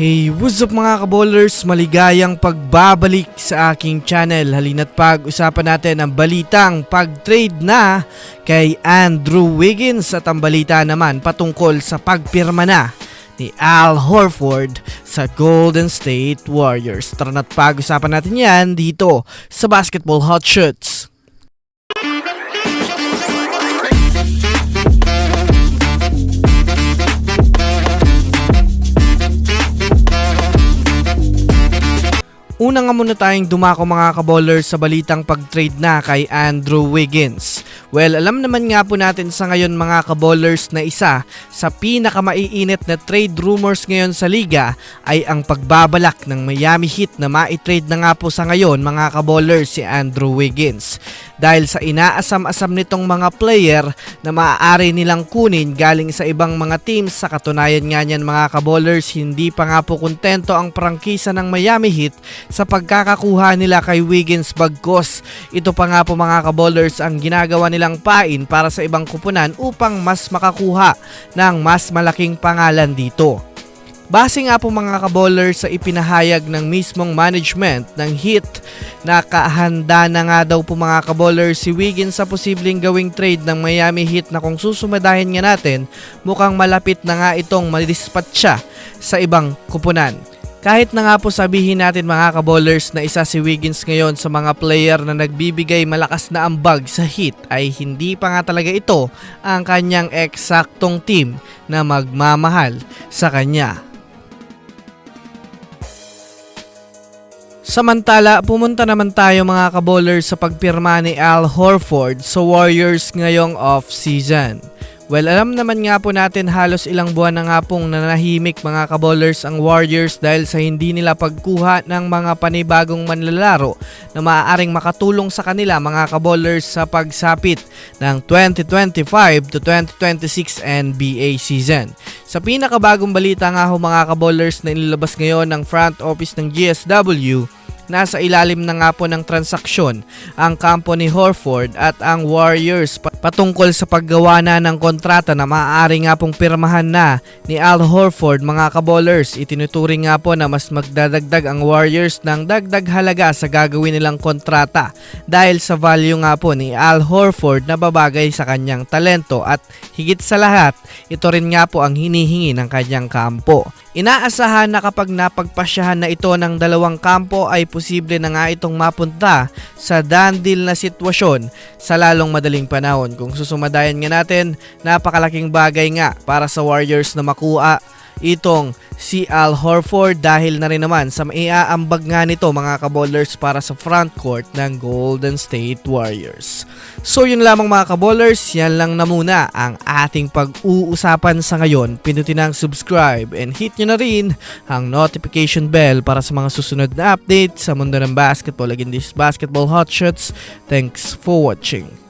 Hey, what's up mga kaballers? Maligayang pagbabalik sa aking channel. Halina't pag-usapan natin ang balitang pag-trade na kay Andrew Wiggins at ang balita naman patungkol sa pagpirma na ni Al Horford sa Golden State Warriors. Tara na't pag-usapan natin yan dito sa Basketball Hot Shots. Una nga muna tayong dumako mga kaballers sa balitang pag-trade na kay Andrew Wiggins. Well, alam naman nga po natin sa ngayon mga kaballers na isa sa pinakamaiinit na trade rumors ngayon sa liga ay ang pagbabalak ng Miami Heat na ma-trade na nga po sa ngayon mga kaballers si Andrew Wiggins. Dahil sa inaasam-asam nitong mga player na maaari nilang kunin galing sa ibang mga teams sa katunayan nga niyan mga kaballers hindi pa nga po kontento ang prangkisa ng Miami Heat sa pagkakakuha nila kay Wiggins bagkos. Ito pa nga po mga kaballers ang ginagawa nilang pain para sa ibang kupunan upang mas makakuha ng mas malaking pangalan dito. Base nga po mga kaballers sa ipinahayag ng mismong management ng Heat na kahanda na nga daw po mga kaballers si Wiggins sa posibleng gawing trade ng Miami Heat na kung susumadahin nga natin mukhang malapit na nga itong malispat siya sa ibang kupunan. Kahit na nga po sabihin natin mga kaballers na isa si Wiggins ngayon sa mga player na nagbibigay malakas na ambag sa hit ay hindi pa nga talaga ito ang kanyang eksaktong team na magmamahal sa kanya. Samantala, pumunta naman tayo mga kaballers sa pagpirma ni Al Horford sa Warriors ngayong off-season. Well, alam naman nga po natin halos ilang buwan na nga pong nanahimik mga kaballers ang Warriors dahil sa hindi nila pagkuha ng mga panibagong manlalaro na maaaring makatulong sa kanila mga kaballers sa pagsapit ng 2025 to 2026 NBA season. Sa pinakabagong balita nga ho mga kaballers na inilabas ngayon ng front office ng GSW, nasa ilalim na nga po ng transaksyon ang kampo ni Horford at ang Warriors patungkol sa paggawa na ng kontrata na maaari nga pong pirmahan na ni Al Horford mga kaballers. Itinuturing nga po na mas magdadagdag ang Warriors ng dagdag halaga sa gagawin nilang kontrata dahil sa value nga po ni Al Horford na babagay sa kanyang talento at higit sa lahat, ito rin nga po ang hinihingi ng kanyang kampo. Inaasahan na kapag napagpasyahan na ito ng dalawang kampo ay posible na nga itong mapunta sa dandil na sitwasyon sa lalong madaling panahon. Kung susumadayan nga natin, napakalaking bagay nga para sa Warriors na makuha itong si Al Horford dahil na rin naman sa maiaambag nga nito mga kaballers para sa front court ng Golden State Warriors. So yun lamang mga kaballers, yan lang na muna ang ating pag-uusapan sa ngayon. Pindutin ang subscribe and hit nyo na rin ang notification bell para sa mga susunod na update sa mundo ng basketball. Again, this is Basketball Hotshots. Thanks for watching.